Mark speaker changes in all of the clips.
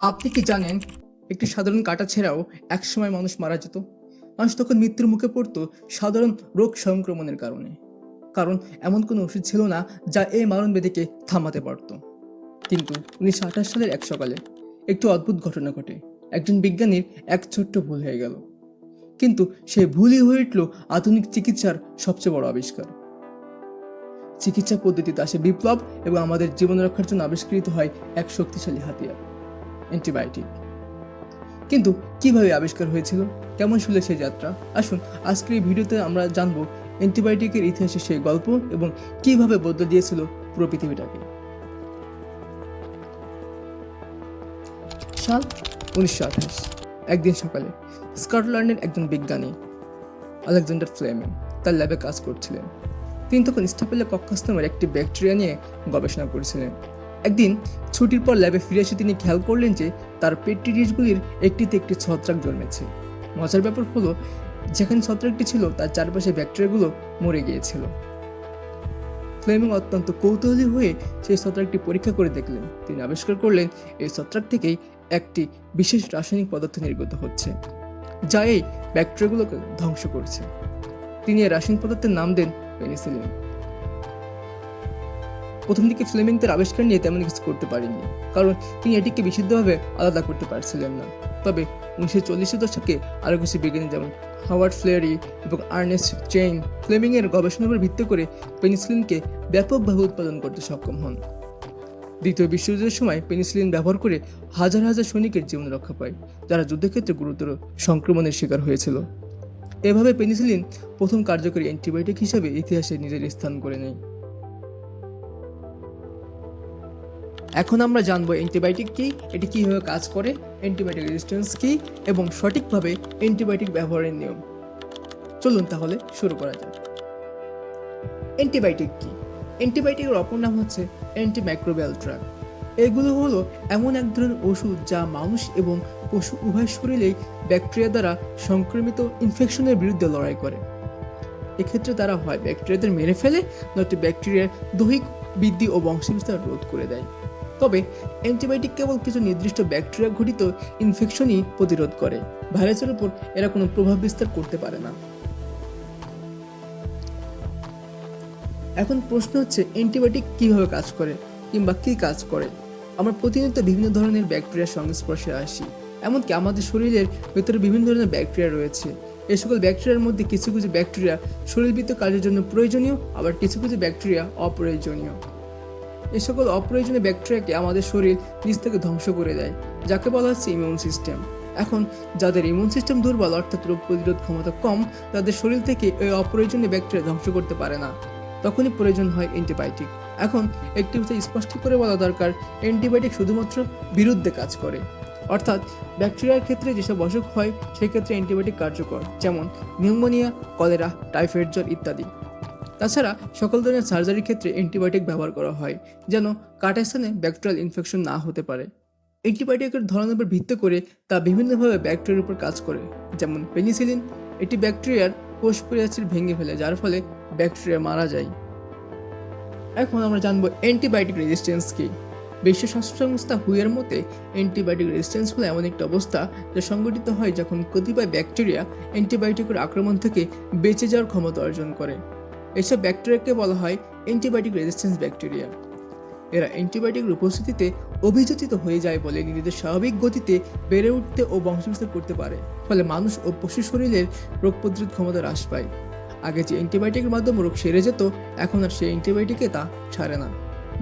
Speaker 1: আপনি কি জানেন, একটি সাধারণ কাটা ছেড়াও একসময় মানুষ মারা যেত? মানুষ তখন মৃত্যুর মুখে পড়ত সাধারণ রোগ সংক্রমণের কারণে। কারণ এমন কোনো ওষুধ ছিল না যা এই মারণ ব্যাধিকে থামাতে পারত। কিন্তু উনিশশো আঠাশ সালের এক সকালে একটি অদ্ভুত ঘটনা ঘটে। একজন বিজ্ঞানীর এক ছোট্ট ভুল হয়ে গেল। কিন্তু সেই ভুলই হয়ে উঠল আধুনিক চিকিৎসার সবচেয়ে বড় আবিষ্কার। চিকিৎসা পদ্ধতিতে আসে বিপ্লব এবং আমাদের জীবন রক্ষার জন্য আবিষ্কৃত হয় এক শক্তিশালী হাতিয়ার। অ্যান্টিবায়োটিক। কিন্তু কীভাবে আবিষ্কার হয়েছিল? কেমন ছিল সেই যাত্রা? আসুন, আজকের এই ভিডিওতে আমরা জানব অ্যান্টিবায়োটিকের ইতিহাসের সেই গল্প এবং কীভাবে বদলে দিয়েছিল পুরো পৃথিবীটাকে। সাল উনিশশো আঠাশ, একদিন সকালে স্কটল্যান্ডের একজন বিজ্ঞানী, আলেকজান্ডার ফ্লেমিং, তার ল্যাবে কাজ করছিলেন। তিনি তখন স্টাপেলে নামের একটি ব্যাকটেরিয়া নিয়ে গবেষণা করছিলেন। একদিন ছুটির পর ল্যাবে ফিরে এসে তিনি খেয়াল করলেন যে তার পেট্রিডিসগুলির একটিতে একটি ছত্রাক জন্মেছে। মজার ব্যাপার হলো, যেখানে ছত্রাকটি ছিল তার চারপাশে ব্যাকটেরিয়াগুলো মরে গিয়েছিল। ফ্লেমিং অত্যন্ত কৌতূহলী হয়ে সেই ছত্রাকটি পরীক্ষা করে দেখলেন। তিনি আবিষ্কার করলেন, এই ছত্রাক থেকেই একটি বিশেষ রাসায়নিক পদার্থ নির্গত হচ্ছে, যা এই ব্যাকটেরিয়াগুলোকে ধ্বংস করছে। তিনি এই রাসায়নিক পদার্থের নাম দেন পেনিসিলিন। প্রথম দিকে ফ্লেমিং তার আবিষ্কার নিয়ে তেমন কিছু করতে পারেননি। কারণ তিনি এটিকে বিশুদ্ধভাবে আলাদা করতে পারছিলেন না। তবে উনিশশো চল্লিশের দশকে আরও কিছু বিজ্ঞানী যেমন হাওয়ার্ড ফ্লেয়ারি এবং আর্নেস্ট চেইন ফ্লেমিংয়ের গবেষণার উপর ভিত্তি করে পেনিসিলিনকে ব্যাপকভাবে উৎপাদন করতে সক্ষম হন। দ্বিতীয় বিশ্বযুদ্ধের সময় পেনিসিলিন ব্যবহার করে হাজার হাজার সৈনিকের জীবন রক্ষা পায়, যারা যুদ্ধক্ষেত্রে গুরুতর সংক্রমণের শিকার হয়েছিল। এভাবে পেনিসিলিন প্রথম কার্যকরী অ্যান্টিবায়োটিক হিসেবে ইতিহাসে নিজের স্থান করে নেয়। এখন আমরা জানব অ্যান্টিবায়োটিক কী, এটি কীভাবে কাজ করে, অ্যান্টিবায়োটিক রেজিস্ট্যান্স কী, এবং সঠিকভাবে অ্যান্টিবায়োটিক ব্যবহারের নিয়ম। চলুন তাহলে শুরু করা যাক। অ্যান্টিবায়োটিক কী? অ্যান্টিবায়োটিকের অপর নাম হচ্ছে অ্যান্টিমাইক্রোবিয়াল ড্রাগ। এগুলো হলো এমন এক ধরনের ওষুধ যা মানুষ এবং পশু উভয় শরীরেই ব্যাকটেরিয়া দ্বারা সংক্রমিত ইনফেকশনের বিরুদ্ধে লড়াই করে। এক্ষেত্রে তারা হয় ব্যাকটেরিয়াদের মেরে ফেলে, নয়তো ব্যাকটেরিয়ার দৈহিক বৃদ্ধি ও বংশবিস্তার রোধ করে দেয়। তবে অ্যান্টিবায়োটিক কেবল কিছু নির্দিষ্ট ব্যাকটেরিয়া ঘটিত ইনফেকশনই প্রতিরোধ করে। ভাইরাসের উপর এরা কোনো প্রভাব বিস্তার করতে পারে না। এখন প্রশ্ন হচ্ছে, অ্যান্টিবায়োটিক কীভাবে কাজ করে কিংবা কি কাজ করে? আমরা প্রতিনিয়ত বিভিন্ন ধরনের ব্যাকটেরিয়ার সংস্পর্শে আসি। এমনকি আমাদের শরীরের ভেতরে বিভিন্ন ধরনের ব্যাকটেরিয়া রয়েছে। এ সকল ব্যাকটেরিয়ার মধ্যে কিছু কিছু ব্যাকটেরিয়া শরীরবৃত্ত কাজের জন্য প্রয়োজনীয়, আবার কিছু কিছু ব্যাকটেরিয়া অপ্রয়োজনীয়। এই সকল অপ্রয়োজনীয় ব্যাকটেরিয়াকে আমাদের শরীর নিজ থেকে ধ্বংস করে দেয়, যাকে বলা হচ্ছে ইমিউন সিস্টেম এখন, যাদের ইমিউন সিস্টেম দুর্বল, অর্থাৎ রোগ প্রতিরোধ ক্ষমতা কম, তাদের শরীর থেকে এই অপ্রয়োজনীয় ব্যাকটেরিয়া ধ্বংস করতে পারে না। তখনই প্রয়োজন হয় অ্যান্টিবায়োটিক এখন, একটি বিষয় স্পষ্ট করে বলা দরকার অ্যান্টিবায়োটিক শুধুমাত্র বিরুদ্ধে কাজ করে। অর্থাৎ, ব্যাকটেরিয়ার ক্ষেত্রে যেসব অসুখ হয়, সেক্ষেত্রে অ্যান্টিবায়োটিক কার্যকর, যেমন নিউমোনিয়া কলেরা টাইফয়েড জ্বর ইত্যাদি। তাছাড়া সকল ধরনের সার্জারির ক্ষেত্রে অ্যান্টিবায়োটিক ব্যবহার করা হয়, যেন কাটা স্থানে ব্যাকটেরিয়াল ইনফেকশন না হতে পারে। অ্যান্টিবায়োটিকের ধরনের উপর ভিত্তি করে তা বিভিন্নভাবে ব্যাকটেরিয়ার উপর কাজ করে, যেমন পেনিসিলিন এটি ব্যাকটেরিয়ার কোষ পরিয়াচির ভেঙে ফেলে, যার ফলে ব্যাকটেরিয়া মারা যায়। এখন আমরা জানব অ্যান্টিবায়োটিক রেজিস্ট্যান্স কি। বিশ্ব স্বাস্থ্য সংস্থা হুইয়ের মতে অ্যান্টিবায়োটিক রেজিস্ট্যান্স হলো এমন একটা অবস্থা যা সংঘটিত হয় যখন কতিপয় ব্যাকটেরিয়া অ্যান্টিবায়োটিকের আক্রমণ থেকে বেঁচে যাওয়ার ক্ষমতা অর্জন করে। এসব ব্যাকটেরিয়াকে বলা হয় অ্যান্টিবায়োটিক রেজিস্ট্যান্স ব্যাকটেরিয়া। এরা অ্যান্টিবায়োটিকের উপস্থিতিতে অভিযোজিত হয়ে যায় বলে নিজেদের স্বাভাবিক গতিতে বেড়ে উঠতে ও বংশবিস্তার করতে পারে। ফলে মানুষ ও পশু শরীরের রোগ প্রতিরোধ ক্ষমতা হ্রাস পায়। আগে যে অ্যান্টিবায়োটিকের মাধ্যমে রোগ সেরে যেত, এখন আর সেই অ্যান্টিবায়োটিকে তা ছাড়ে না,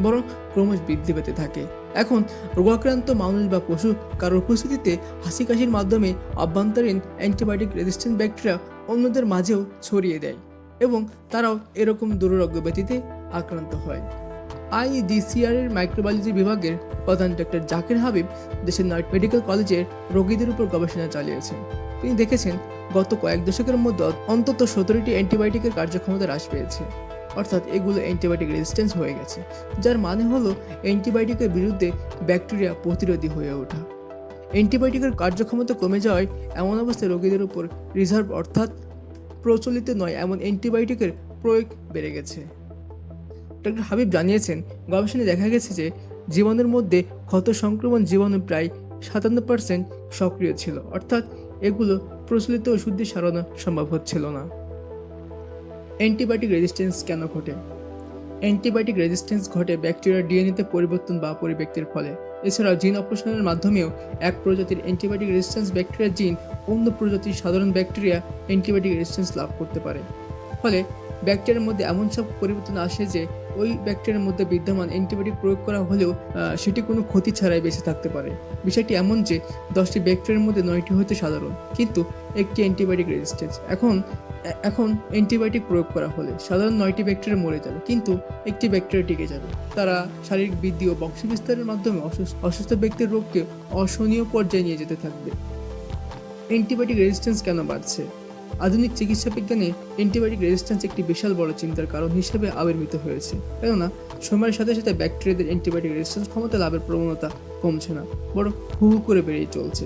Speaker 1: বরং ক্রমশ বৃদ্ধি পেতে থাকে। এখন রোগাক্রান্ত মানুষ বা পশু কারোর উপস্থিতিতে হাসি কাশির মাধ্যমে অভ্যন্তরীণ অ্যান্টিবায়োটিক রেজিস্ট্যান্ট ব্যাকটেরিয়া অন্যদের মাঝেও ছড়িয়ে দেয়। এবং তারাও এরকম দুরারোগ্য ব্যতীতে আক্রান্ত হয়। আইডিসিআর এর মাইক্রোবায়োলজি বিভাগের প্রধান ডক্টর জাকির হাবিব দেশের নয় মেডিকেল কলেজের রোগীদের উপর গবেষণা চালিয়েছেন। তিনি দেখেছেন, গত কয়েক দশকের মধ্যে অন্তত সতেরোটি অ্যান্টিবায়োটিকের কার্যক্ষমতা হ্রাস পেয়েছে। অর্থাৎ এগুলো অ্যান্টিবায়োটিক রেজিস্ট্যান্স হয়ে গেছে, যার মানে হলো অ্যান্টিবায়োটিকের বিরুদ্ধে ব্যাকটেরিয়া প্রতিরোধী হয়ে ওঠা। অ্যান্টিবায়োটিকের কার্যক্ষমতা কমে যাওয়ায় এমন অবস্থায় রোগীদের উপর রিজার্ভ অর্থাৎ প্রচলিত নয়, এমন অ্যান্টিবায়োটিকের প্রয়োগ বেড়ে গেছে। ডক্টর হাবিব জানিয়েছেন, গবেষণায় দেখা গেছে যে জীবাণুর মধ্যে ক্ষত সংক্রমণ জীবাণু প্রায় সাতান্ন পার্সেন্ট সক্রিয় ছিল, অর্থাৎ এগুলো প্রচলিত ওষুধ দিয়ে সারানো সম্ভব হচ্ছিল না। অ্যান্টিবায়োটিক রেজিস্ট্যান্স কেন ঘটে? অ্যান্টিবায়োটিক রেজিস্ট্যান্স ঘটে ব্যাকটেরিয়ার ডিএনএতে পরিবর্তন বা পরিব্যক্তির ফলে। এছাড়াও জিন অপারেশনের মাধ্যমেও এক প্রজাতির অ্যান্টিবায়োটিক রেজিস্ট্যান্স ব্যাকটেরিয়া জিন অন্য প্রজাতির সাধারণ ব্যাকটেরিয়া অ্যান্টিবায়োটিক রেজিস্ট্যান্স লাভ করতে পারে। ফলে ব্যাকটেরিয়ার মধ্যে এমন সব পরিবর্তন আসে যে ওই ব্যাকটেরিয়ার মধ্যে বিদ্যমান অ্যান্টিবায়োটিক প্রয়োগ করা হলেও সেটি কোনো ক্ষতি ছাড়াই বেঁচে থাকতে পারে। বিষয়টি এমন যে দশটি ব্যাকটেরিয়ার মধ্যে নয়টি হয়তো সাধারণ, কিন্তু একটি অ্যান্টিবায়োটিক রেজিস্ট্যান্স এখন এখন অ্যান্টিবায়োটিক প্রয়োগ করা হলে সাধারণ নয়টি ব্যাকটেরিয়া মরে যাবে, কিন্তু একটি ব্যাকটেরিয়া টিকে যাবে। তারা শারীরিক বৃদ্ধি ও বংশবিস্তারের মাধ্যমে অসুস্থ অসুস্থ ব্যক্তির রোগকে অসহনীয় পর্যায়ে নিয়ে যেতে থাকবে। অ্যান্টিবায়োটিক রেজিস্ট্যান্স কেন বাড়ছে? আধুনিক চিকিৎসা বিজ্ঞানে অ্যান্টিবায়োটিক রেজিস্ট্যান্স একটি বিশাল বড় চিন্তার কারণ হিসেবে আবির্ভূত হয়েছে। কেননা, সময়ের সাথে সাথে ব্যাকটেরিয়াদের অ্যান্টিবায়োটিক রেজিস্ট্যান্স ক্ষমতা লাভের প্রবণতা কমছে না, বরং হু হু করে বেড়েই চলছে।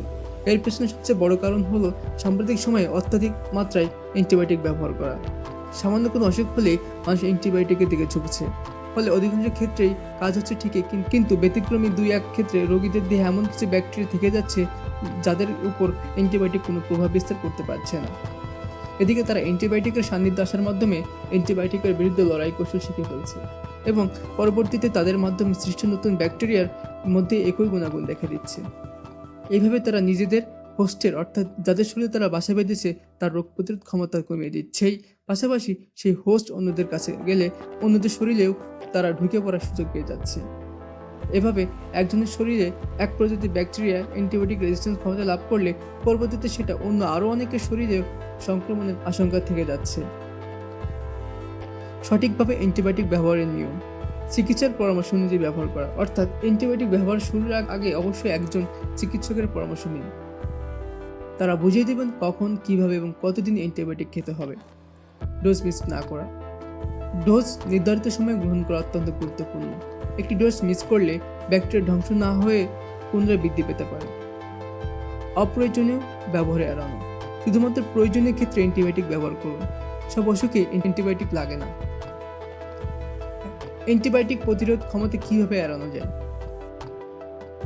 Speaker 1: এর পেছনে সবচেয়ে বড় কারণ হলো সাম্প্রতিক সময়ে অত্যাধিক মাত্রায় অ্যান্টিবায়োটিক ব্যবহার করা। সামান্য কোনো অসুখ হলেই মানুষ অ্যান্টিবায়োটিকের দিকে ঝুঁকছে। ফলে অধিকাংশ ক্ষেত্রেই কাজ হচ্ছে ঠিকই কিন্তু ব্যতিক্রমী দুই এক ক্ষেত্রে রোগীদের দেহে এমন কিছু ব্যাকটেরিয়া থেকে যাচ্ছে যাদের উপর অ্যান্টিবায়োটিক কোনো প্রভাব বিস্তার করতে পারছে না। এদিকে তারা অ্যান্টিবায়োটিকের সান্নিধ্যে আসার মাধ্যমে অ্যান্টিবায়োটিকের বিরুদ্ধে লড়াই কৌশল শিখে ফেলছে এবং পরবর্তীতে তাদের মাধ্যমে সৃষ্ট নতুন ব্যাকটেরিয়ার মধ্যে একই গুণাগুণ দেখা দিচ্ছে। এইভাবে তারা নিজেদের হোস্টের অর্থাৎ যাদের শরীরে তারা বাসা বেঁধেছে, তার রোগ প্রতিরোধ ক্ষমতা কমিয়ে দিচ্ছেই। পাশাপাশি সেই হোস্ট অন্যদের কাছে গেলে অন্যদের শরীরেও তারা ঢুকে পড়ার সুযোগ পেয়ে যাচ্ছে। একজনের শরীরে এক প্রজাতির ব্যাকটেরিয়া অ্যান্টিবায়োটিক রেজিস্ট্যান্স ক্ষমতা লাভ করলে পরবর্তীতে সেটা অন্য আরও অনেকের শরীরে সংক্রমণের আশঙ্কা থেকে যাচ্ছে। সঠিকভাবে অ্যান্টিবায়োটিক ব্যবহারের নিয়ম। চিকিৎসার পরামর্শ অনুযায়ী ব্যবহার করা। অর্থাৎ অ্যান্টিবায়োটিক ব্যবহার শুরুর আগে অবশ্যই একজন চিকিৎসকের পরামর্শ নিন। তারা বুঝিয়ে দেবেন কখন, কীভাবে এবং কতদিন অ্যান্টিবায়োটিক খেতে হবে। ডোজ মিস না করা। ডোজ নির্ধারিত সময়ে গ্রহণ করা অত্যন্ত গুরুত্বপূর্ণ। একটি ডোজ মিস করলে ব্যাকটেরিয়া ধ্বংস না হয়ে পুনরায় বৃদ্ধি পেতে পারে। অপ্রয়োজনীয় ব্যবহারে এড়ানো শুধুমাত্র প্রয়োজনীয় ক্ষেত্রে অ্যান্টিবায়োটিক ব্যবহার করুন। সব অসুখে অ্যান্টিবায়োটিক লাগে না। অ্যান্টিবায়োটিক প্রতিরোধ ক্ষমতা কীভাবে এড়ানো যায়?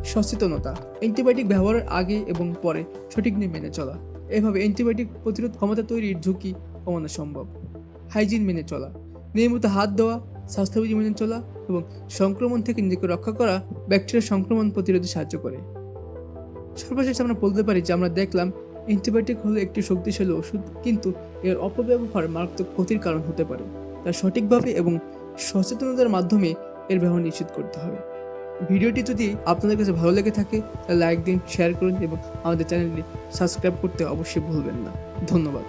Speaker 1: সচেতনতা। অ্যান্টিবায়োটিক ব্যবহারের আগে এবং পরে সঠিক নিয়ে মেনে চলা। এভাবে অ্যান্টিবায়োটিক প্রতিরোধ ক্ষমতা তৈরির ঝুঁকি কমানো সম্ভব। হাইজিন মেনে চলা। নিয়মিত হাত দেওয়া স্বাস্থ্যবিধি মেনে চলা এবং সংক্রমণ থেকে নিজেকে রক্ষা করা ব্যাকটেরিয়া সংক্রমণ প্রতিরোধে সাহায্য করে। সর্বশেষ আমরা বলতে পারি যে আমরা দেখলাম অ্যান্টিবায়োটিক হলো একটি শক্তিশালী ওষুধ, কিন্তু এর অপব্যবহার মারাত্মক ক্ষতির কারণ হতে পারে। তা সঠিকভাবে এবং সচেতনতার মাধ্যমে এর ব্যবহার নিশ্চিত করতে হবে। ভিডিওটি যদি আপনাদের কাছে ভালো লেগে থাকে, তাহলে লাইক দিন, শেয়ার করুন এবং আমাদের চ্যানেলটি সাবস্ক্রাইব করতে অবশ্যই ভুলবেন না। ধন্যবাদ।